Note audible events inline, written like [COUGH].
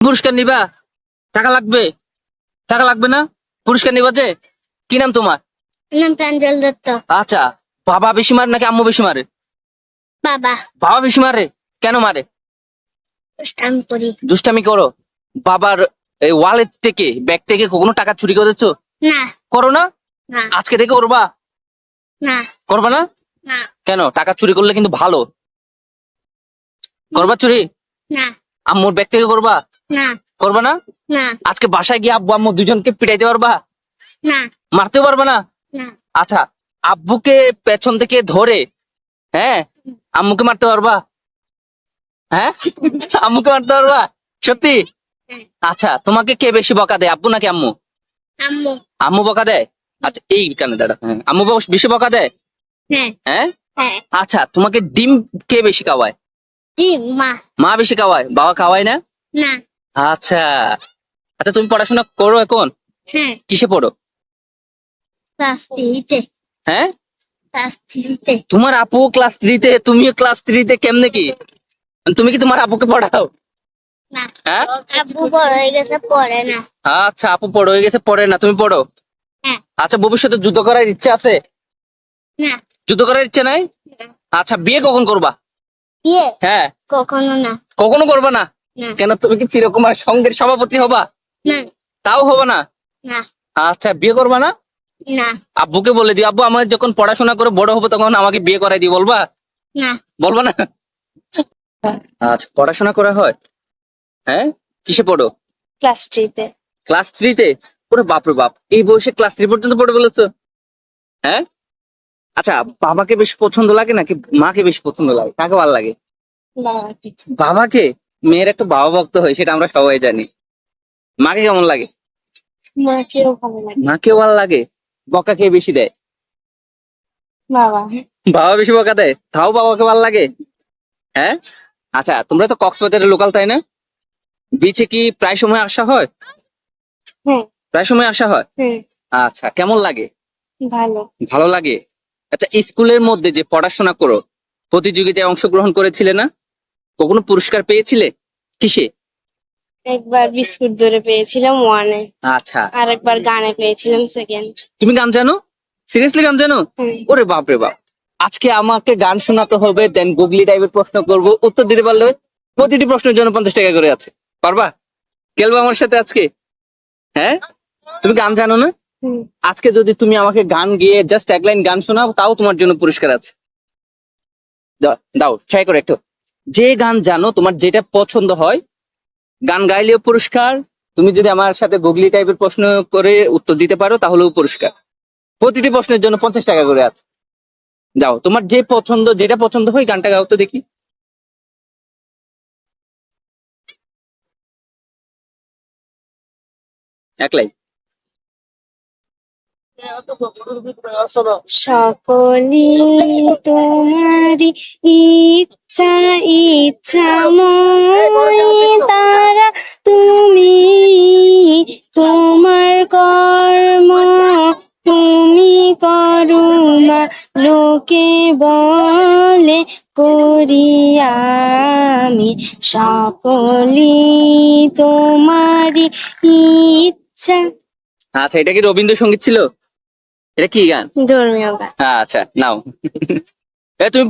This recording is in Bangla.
পুরস্কার নিবা? টাকা লাগবে? টাকা লাগবে না? পুরস্কার নিবা যে? কি নাম তোমার? নাম প্রাঞ্জল দত্ত। আচ্ছা বাবা বেশি মারে নাকি আম্মু বেশি মারে? বাবা। বাবা বেশি মারে? কেন মারে? করি। দুষ্টামি করো। বাবার এই ওয়ালেট থেকে ব্যাগ থেকে কখনো টাকা চুরি করেছ? না। করো না? না। আজকে থেকে করবা? না। করবা না? না। কেন? টাকা চুরি করলে কিন্তু ভালো। করবা চুরি? না। আম্মুর ব্যাগ থেকে করবা? না। করবা না? না। আজকে বাসায় গিয়ে আব্বু আম্মু দুজনকে পিটাইতে পারবা? না। মারতেও পারবা না? না। আচ্ছা আব্বুকে পেছন থেকে ধরে হ্যাঁ? আম্মুকে মারতে পারবা? হ্যাঁ? [LAUGHS] আম্মুকে মারতে পারবা? সত্যি? হ্যাঁ। আচ্ছা তোমাকে কে বেশি বকা দেয় আব্বু নাকি আম্মু? আম্মু। আম্মু বকা দেয়? আচ্ছা এই কানে দাঁড়া হ্যাঁ। আম্মু বক- বেশি বকা দেয়? হ্যাঁ। হ্যাঁ? হ্যাঁ। আচ্ছা তোমাকে ডিম কে বেশি খাওয়ায়? ডিম মা। মা বেশি খাওয়ায়? বাবা খাওয়ায় না? না। আচ্ছা। আচ্ছা তুমি পড়াশোনা করো এখন? হ্যাঁ। কিসে পড়ো? ক্লাস থ্রিতে। হ্যাঁ? ক্লাস থ্রিতে। তোমার আপু ক্লাস থ্রিতে তুমিও ক্লাস থ্রিতে কেমনে কি? তুমি কি তোমার আপুকে পড়াও? না। হ্যাঁ? আব্বু বড় হয়ে গেছে পড়ে না। আচ্ছা আপু হয়ে গেছে পড়ে না তুমি পড়ো? হ্যাঁ। আচ্ছা ভবিষ্যতে যুদ্ধ করার ইচ্ছা আছে? না। যুদ্ধ করার ইচ্ছা নাই? আচ্ছা বিয়ে কখন করবা? বিয়ে? হ্যাঁ। কখনো না। কখনো করবা না? কেন তুমি কি চিরকুমার সংঘের সভাপতি হবা? না। তাও হবা না? না। আচ্ছা বিয়ে করবা না? না। আব্বুকে বলে দিও। আব্বু আমার যখন পড়াশোনা করে বড় হব তখন আমাকে বিয়ে করাই দিই বলবা? না। বলবা না? আচ্ছা পড়াশোনা করা হয়? হ্যাঁ? কিসে পড়ো? ক্লাস থ্রিতে। ক্লাস থ্রিতে? ওরে বাপরে বাপ এই বয়সে ক্লাস থ্রি পর্যন্ত পড়ে বলেছ হ্যাঁ? আচ্ছা বাবাকে বেশি পছন্দ লাগে নাকি মাকে বেশি পছন্দ লাগে? কাকে ভালো লাগে? বাবাকে? মেয়ের একটু বাবা ভক্ত হয় সেটা আমরা সবাই জানি। মাকে কেমন লাগে? মাকেও ভালো লাগে। মাকেও ভালো লাগে? বকা কে বেশি দেয়? বাবা। বাবা বেশি বকা দেয়? তাও বাবাকে ভালো লাগে? হ্যাঁ? আচ্ছা তোমরা তো কক্সবাজারের লোকাল তাই না? বিচে কি প্রায় সময় আসা হয়? হ্যাঁ। প্রায় সময় আসা হয়। আচ্ছা কেমন লাগে? ভালো। ভালো লাগে? আচ্ছা স্কুলের মধ্যে যে পড়াশোনা করো প্রতিযোগিতায় অংশগ্রহণ করেছিলে না? কখনো পুরস্কার পেয়েছিলে? কিসে? একবার বিস্কুট ধরে পেয়েছিলাম ওয়ানে আচ্ছা। আর একবার গানে পেয়েছিলাম সেকেন্ড তুমি গান জানো? সিরিয়াসলি গান জানো? ওরে বাপ রে বাপ। আজকে আমাকে গান শোনাতে হবে দেন গুগলি টাইপের প্রশ্ন করব। উত্তর দিতে পারলে প্রতিটি প্রশ্নের জন্য পঞ্চাশ টাকা করে আছে। পারবা? খেলব আমার সাথে আজকে? হ্যাঁ? তুমি গান জানো না? আজকে যদি তুমি আমাকে গান গিয়ে জাস্ট এক লাইন গান শোনাও তাও তোমার জন্য পুরস্কার আছে। দাও- ট্রাই করে একটু। যে গান জানো, তোমার যেটা পছন্দ হয়, গান গাইলেও পুরস্কার। তুমি যদি আমার সাথে গুগলি টাইপের প্রশ্ন করে উত্তর দিতে পারো, তাহলেও পুরস্কার। প্রতিটি প্রশ্নের জন্য পঞ্চাশ টাকা করে আছে। যাও, তোমার যে পছন্দ, যেটা পছন্দ হয়, গানটা গাও তো দেখি। একলাই সকলি তোমারি ইচ্ছা ইচ্ছা তারা তুমি, তোমার কর্ম, তুমি করুমা লোকে বলে করি আমি। সকলি তোমারি ইচ্ছা। আচ্ছা এটা কি রবীন্দ্রসঙ্গীত ছিল? এটা কি গান? ধর্মীয় গান। আচ্ছা নাও। এ তুমি